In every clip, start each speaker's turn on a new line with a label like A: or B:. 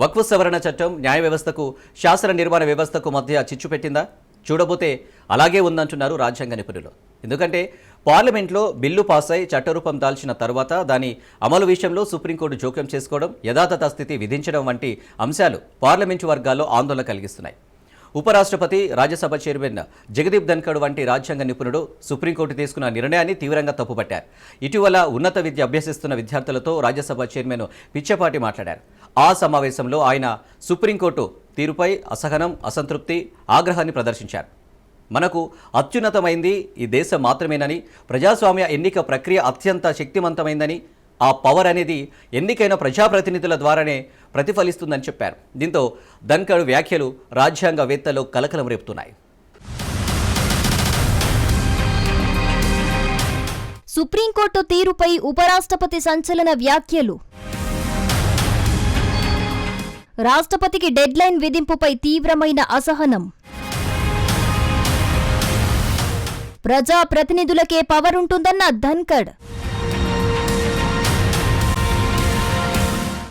A: వక్ఫ్ సవరణ చట్టం న్యాయ వ్యవస్థకు శాసన నిర్మాణ వ్యవస్థకు మధ్య చిచ్చు పెట్టిందా? చూడబోతే అలాగే ఉందంటున్నారు రాజ్యాంగ నిపుణులు. ఎందుకంటే పార్లమెంట్లో బిల్లు పాస్ అయి చట్టరూపం దాల్చిన తర్వాత దాని అమలు విషయంలో సుప్రీంకోర్టు జోక్యం చేసుకోవడం యథాతథ స్థితి విధించడం వంటి అంశాలు పార్లమెంటు వర్గాల్లో ఆందోళన కలిగిస్తున్నాయి. ఉపరాష్ట్రపతి రాజ్యసభ చైర్మన్ జగదీప్ ధన్కడ్ వంటి రాజ్యాంగ నిపుణుడు సుప్రీంకోర్టు తీసుకున్న నిర్ణయాన్ని తీవ్రంగా తప్పుపట్టారు. ఇటీవల ఉన్నత విద్య అభ్యసిస్తున్న విద్యార్థులతో రాజ్యసభ చైర్మన్ పిచ్చపాటి మాట్లాడారు. ఆ సమావేశంలో ఆయన సుప్రీంకోర్టు తీరుపై అసహనం అసంతృప్తి ఆగ్రహాన్ని ప్రదర్శించారు. మనకు అత్యున్నతమైంది ఈ దేశం మాత్రమేనని ప్రజాస్వామ్య ఎన్నిక ప్రక్రియ అత్యంత శక్తివంతమైందని ఆ పవర్ అనేది ఎన్నికైన ప్రజాప్రతినిధుల ద్వారానే ప్రతిఫలిస్తుందని చెప్పారు. దీంతో ధన్కడ్ వ్యాఖ్యలు రాజ్యాంగవేత్తలో కలకలం రేపుతున్నాయి.
B: సుప్రీంకోర్టు తీరుపై ఉపరాష్ట్రపతి సంచలన వ్యాఖ్యలు. రాష్ట్రపతికి డెడ్లైన్ విధింపుపై తీవ్రమైన అసహనం. ప్రజా ప్రతినిధులకే పవర్ ఉంటుందన్న ధన్కడ్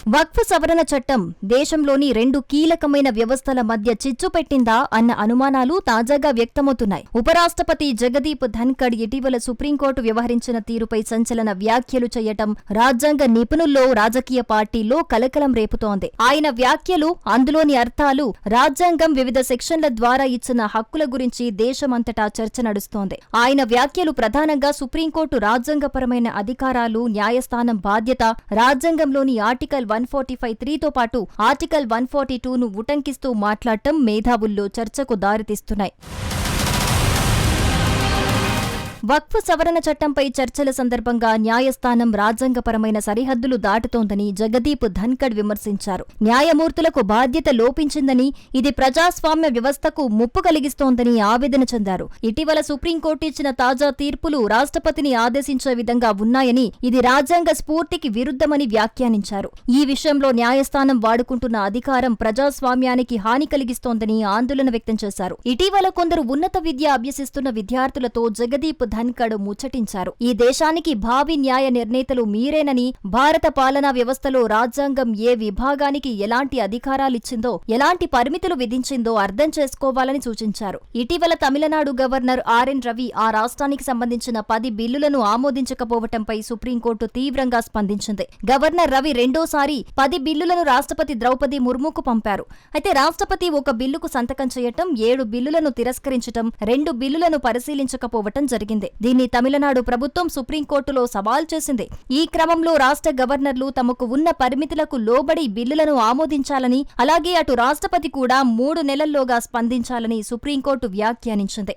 B: వక్ఫ్ సవరణ చట్టం దేశంలోని రెండు కీలకమైన వ్యవస్థల మధ్య చిచ్చు పెట్టిందా అన్న అనుమానాలు తాజాగా వ్యక్తమవుతున్నాయి. ఉపరాష్ట్రపతి జగదీప్ ధన్కడ్ ఇటీవల సుప్రీంకోర్టు వ్యవహరించిన తీరుపై సంచలన వ్యాఖ్యలు చేయటం రాజ్యాంగ నిపుణుల్లో రాజకీయ పార్టీల్లో కలకలం రేపుతోంది. ఆయన వ్యాఖ్యలు అందులోని అర్థాలు రాజ్యాంగం వివిధ సెక్షన్ల ద్వారా ఇచ్చిన హక్కుల గురించి దేశమంతటా చర్చ నడుస్తోంది. ఆయన వ్యాఖ్యలు ప్రధానంగా సుప్రీంకోర్టు రాజ్యాంగపరమైన అధికారాలు న్యాయస్థానం బాధ్యత రాజ్యాంగంలోని ఆర్టికల్ వన్ ఫార్టీ ఫైవ్ త్రీతో పాటు ఆర్టికల్ వన్ ఫార్టీ టూను ఉటంకిస్తూ మాట్లాడటం మేధావుల్లో చర్చకు దారితీస్తున్నాయి. వక్ఫ్ సవరణ చట్టంపై చర్చల సందర్భంగా న్యాయస్థానం రాజ్యాంగపరమైన సరిహద్దులు దాటుతోందని జగదీప్ ధన్కడ్ విమర్శించారు. న్యాయమూర్తులకు బాధ్యత లోపించిందని ఇది ప్రజాస్వామ్య వ్యవస్థకు ముప్పు కలిగిస్తోందని ఆవేదన చెందారు. ఇటీవల సుప్రీంకోర్టు ఇచ్చిన తాజా తీర్పులు రాష్ట్రపతిని ఆదేశించే విధంగా ఉన్నాయని ఇది రాజ్యాంగ స్ఫూర్తికి విరుద్ధమని వ్యాఖ్యానించారు. ఈ విషయంలో న్యాయస్థానం వాడుకుంటున్న అధికారం ప్రజాస్వామ్యానికి హాని కలిగిస్తోందని ఆందోళన వ్యక్తం చేశారు. ఇటీవల కొందరు ఉన్నత విద్య అభ్యసిస్తున్న విద్యార్థులతో జగదీప్ ధన్కడ్ ముచ్చటించారు. ఈ దేశానికి భావి న్యాయ నిర్ణేతలు మీరేనని భారత పాలనా వ్యవస్థలో రాజ్యాంగం ఏ విభాగానికి ఎలాంటి అధికారాలిచ్చిందో ఎలాంటి పరిమితులు విధించిందో అర్థం చేసుకోవాలని సూచించారు. ఇటీవల తమిళనాడు గవర్నర్ ఆర్ఎన్ రవి ఆ రాష్ట్రానికి సంబంధించిన పది బిల్లులను ఆమోదించకపోవటంపై సుప్రీంకోర్టు తీవ్రంగా స్పందించింది. గవర్నర్ రవి రెండోసారి పది బిల్లులను రాష్ట్రపతి ద్రౌపది ముర్ముకు పంపారు. అయితే రాష్ట్రపతి ఒక బిల్లుకు సంతకం చేయటం ఏడు బిల్లులను తిరస్కరించటం రెండు బిల్లులను పరిశీలించకపోవటం జరిగింది. దీన్ని తమిళనాడు ప్రభుత్వం సుప్రీంకోర్టులో సవాల్ చేసింది. ఈ క్రమంలో రాష్ట్ర గవర్నర్లు తమకు ఉన్న పరిమితులకు లోబడి బిల్లులను ఆమోదించాలని అలాగే అటు రాష్ట్రపతి కూడా మూడు నెలల్లోగా స్పందించాలని సుప్రీంకోర్టు వ్యాఖ్యానించింది.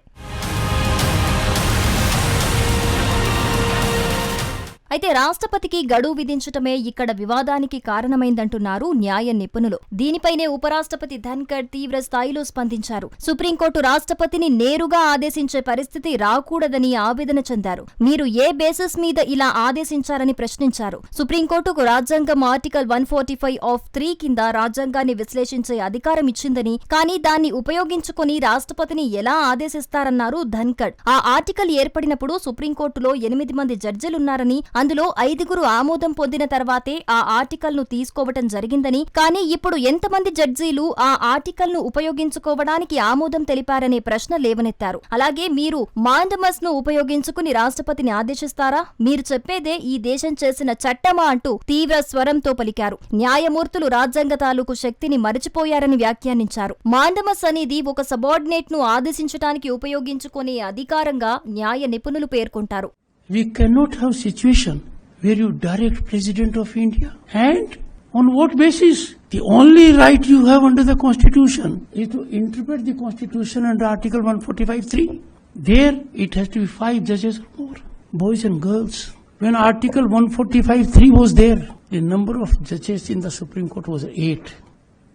B: అయితే రాష్ట్రపతికి గడువు విధించటమే ఇక్కడ వివాదానికి కారణమైందంటున్నారు న్యాయ నిపుణులు. దీనిపైనే ఉపరాష్ట్రపతి ధన్కర్ తీవ్ర స్థాయిలో స్పందించారు. సుప్రీంకోర్టు రాష్ట్రపతిని నేరుగా ఆదేశించే పరిస్థితి రాకూడదని ఆవేదన చెందారు. మీరు ఏ బేసిస్ మీద ఇలా ఆదేశించారని ప్రశ్నించారు. సుప్రీంకోర్టుకు రాజ్యాంగం article one forty five of three కింద రాజ్యాంగాన్ని విశ్లేషించే అధికారం ఇచ్చిందని కానీ దాన్ని ఉపయోగించుకుని రాష్ట్రపతిని ఎలా ఆదేశిస్తారన్నారు ధన్కర్ ఆ ఆర్టికల్ ఏర్పడినప్పుడు సుప్రీంకోర్టులో ఎనిమిది మంది జడ్జిలున్నారని అందులో ఐదుగురు ఆమోదం పొందిన తర్వాతే ఆ ఆర్టికల్ను తీసుకోవటం జరిగిందని కానీ ఇప్పుడు ఎంతమంది జడ్జీలు ఆ ఆర్టికల్ను ఉపయోగించుకోవడానికి ఆమోదం తెలిపారనే ప్రశ్న లేవనెత్తారు. అలాగే మీరు మాండమస్ను ఉపయోగించుకుని రాష్ట్రపతిని ఆదేశిస్తారా? మీరు చెప్పేదే ఈ దేశం చేసిన చట్టమా అంటూ తీవ్ర స్వరంతో పలికారు. న్యాయమూర్తులు రాజ్యాంగ తాలూకు శక్తిని మరచిపోయారని వ్యాఖ్యానించారు. మాండమస్ అనేది ఒక సబార్డినేట్ను ఆదేశించడానికి ఉపయోగించుకునే అధికారంగా న్యాయ నిపుణులు పేర్కొంటారు.
C: We cannot have situation where you direct President of India. And on what basis? The only right you have under the Constitution is to interpret the Constitution under Article 145.3. There it has to be five judges or more, boys and girls. When Article 145.3 was there, the number of judges in the Supreme Court was eight.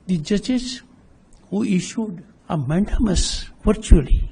C: The judges who issued a mandamus virtually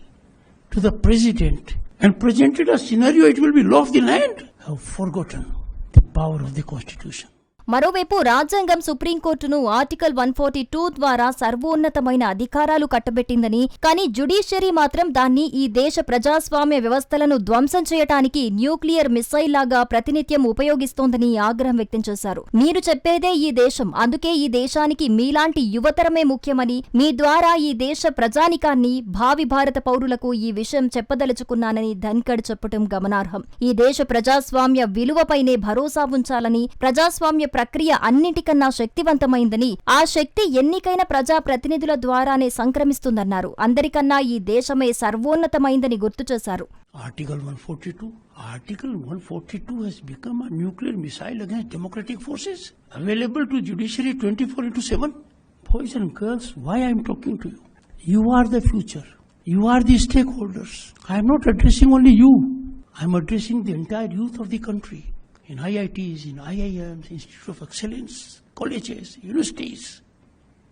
C: to the president and presented a scenario it will be law of the land have forgotten the power of the constitution.
B: మరోవైపు రాజ్యాంగం సుప్రీంకోర్టును article one forty two ద్వారా సర్వోన్నతమైన అధికారాలు కట్టబెట్టిందని కానీ judiciary మాత్రం దాన్ని ఈ దేశ ప్రజాస్వామ్య వ్యవస్థలను ధ్వంసం చేయటానికి న్యూక్లియర్ మిస్సైల్ లాగా ప్రతినిత్యం ఉపయోగిస్తోందని ఆగ్రహం వ్యక్తం చేశారు. మీరు చెప్పేదే ఈ దేశం అందుకే ఈ దేశానికి మీలాంటి యువతరమే ముఖ్యమని మీ ద్వారా ఈ దేశ ప్రజానికాన్ని భావి భారత పౌరులకు ఈ విషయం చెప్పదలుచుకున్నానని ధన్కడ్ చెప్పటం గమనార్హం. ఈ దేశ ప్రజాస్వామ్య విలువపైనే భరోసా ఉంచాలని ప్రజాస్వామ్య ప్రక్రియ అన్నిటికన్నా శక్తివంతమైందని ఆ శక్తి ఎన్నికైన ప్రజా ప్రతినిధుల ద్వారానే సంక్రమిస్తుందన్నారు అందరికన్నా ఈ దేశమే సర్వోన్నతమైందని గుర్తు చేశారు
C: Article 142. Article 142 has become a nuclear missile against democratic forces, available to judiciary 24 into 7. Boys and girls, why I am talking to you? You are the future. You are the stakeholders. I am not addressing only you. I am addressing the entire youth of the country. In IITs, in IIMs, Institute of Excellence, colleges, universities,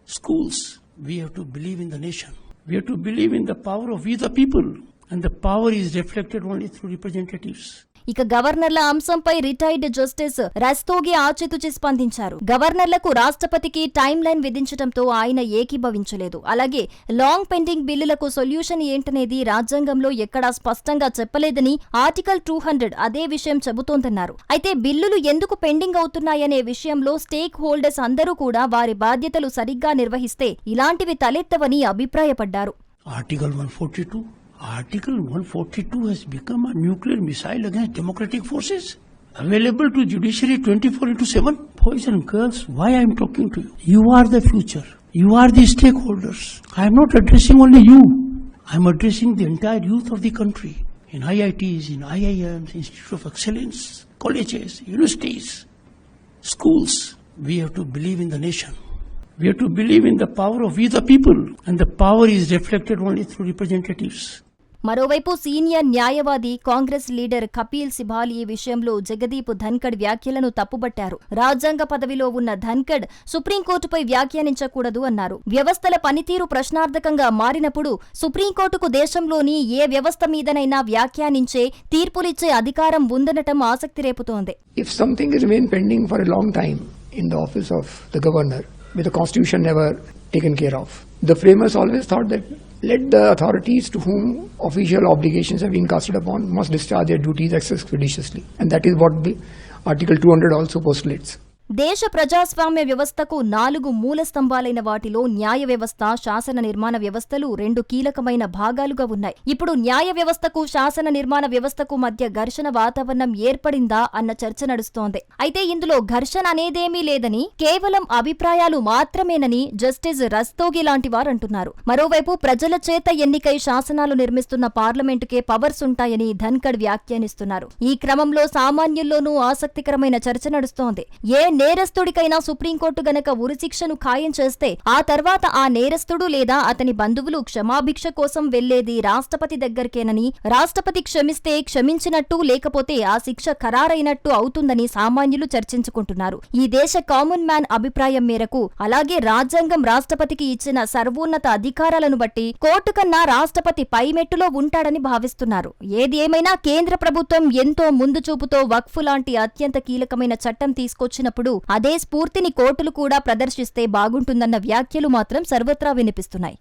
C: schools. We have to believe in the nation. We have to believe in the power of we the people. And the power is reflected only through representatives.
B: ఇక గవర్నర్ల అంశంపై retired justice Rastogi ఆచితుచి స్పందించారు. గవర్నర్లకు రాష్ట్రపతికి time line విధించడంతో ఆయన ఏకీభవించలేదు. అలాగే long pending బిల్లులకు solution ఏంటనేది రాజ్యాంగంలో ఎక్కడా స్పష్టంగా చెప్పలేదని ఆర్టికల్ టూ హండ్రెడ్ అదే విషయం చెబుతోందన్నారు. అయితే బిల్లులు ఎందుకు పెండింగ్ అవుతున్నాయనే విషయంలో స్టేక్ హోల్డర్స్ అందరూ కూడా వారి బాధ్యతలు సరిగ్గా నిర్వహిస్తే ఇలాంటివి తలెత్తవని అభిప్రాయపడ్డారు.
C: Article 142. Article 142 has become a nuclear missile against democratic forces, available to judiciary 24 into 7. Boys and girls, why I am talking to you? You are the future. You are the stakeholders. I am not addressing only you. I am addressing the entire youth of the country. In IITs, in IIMs, Institute of Excellence, colleges, universities, schools. We have to believe in the nation. We have to believe in the power of we the people, and the power is reflected only through representatives.
B: మరోవైపు senior న్యాయవాది Congress leader Kapil Sibal ఈ విషయంలో జగదీప్ ధన్కడ్ వ్యాఖ్యలను తప్పుబట్టారు. రాజ్యాంగ పదవిలో ఉన్న ధన్కడ్ సుప్రీంకోర్టుపై వ్యాఖ్యానించకూడదు అన్నారు. వ్యవస్థల పనితీరు ప్రశ్నార్థకంగా మారినప్పుడు సుప్రీంకోర్టుకు దేశంలోని ఏ వ్యవస్థ మీదనైనా వ్యాఖ్యానించే తీర్పులిచ్చే అధికారం ఉందనటం ఆసక్తి రేపుతోంది.
D: If something is remain pending for a long time in the office of the governor with the constitution taken care of, the framers always thought that let the authorities to whom official obligations have been casted upon must discharge their duties expeditiously. And that is what the Article 200 also postulates.
B: దేశ ప్రజాస్వామ్య వ్యవస్థకు నాలుగు మూల స్తంభాలైన వాటిలో న్యాయ వ్యవస్థ శాసన నిర్మాణ వ్యవస్థలు రెండు కీలకమైన భాగాలుగా ఉన్నాయి. ఇప్పుడు న్యాయ వ్యవస్థకు శాసన నిర్మాణ వ్యవస్థకు మధ్య ఘర్షణ వాతావరణం ఏర్పడిందా అన్న చర్చ నడుస్తోంది. అయితే ఇందులో ఘర్షణ అనేదేమీ లేదని కేవలం అభిప్రాయాలు మాత్రమేనని జస్టిస్ రస్తోగి లాంటి వారంటున్నారు. మరోవైపు ప్రజల చేత ఎన్నికై శాసనాలు నిర్మిస్తున్న పార్లమెంటుకే పవర్స్ ఉంటాయని ధన్కడ్ వ్యాఖ్యానిస్తున్నారు. ఈ క్రమంలో సామాన్యుల్లోనూ ఆసక్తికరమైన చర్చ నడుస్తోంది. ఏ నేరస్తుడికైనా సుప్రీంకోర్టు గనక ఉరిశిక్షను ఖాయం చేస్తే ఆ తర్వాత ఆ నేరస్తుడు లేదా అతని బంధువులు క్షమాభిక్ష కోసం వెళ్ళేది రాష్ట్రపతి దగ్గరకేనని రాష్ట్రపతి క్షమిస్తే క్షమించినట్టు లేకపోతే ఆ శిక్ష ఖరారైనట్టు అవుతుందని సామాన్యులు చర్చించుకుంటున్నారు. ఈ దేశ కామన్ మ్యాన్ అభిప్రాయం మేరకు అలాగే రాజ్యాంగం రాష్ట్రపతికి ఇచ్చిన సర్వోన్నత అధికారాలను బట్టి కోర్టు కన్నా రాష్ట్రపతి పైమెట్టులో ఉంటాడని భావిస్తున్నారు. ఏది ఏమైనా కేంద్ర ప్రభుత్వం ఎంతో ముందు చూపుతో వక్ఫ్ లాంటి అత్యంత కీలకమైన చట్టం తీసుకొచ్చినప్పుడు అదే స్ఫూర్తిని కోర్టులు కూడా ప్రదర్శిస్తే బాగుంటుందన్న వ్యాఖ్యలు మాత్రం సర్వత్రా వినిపిస్తున్నాయి.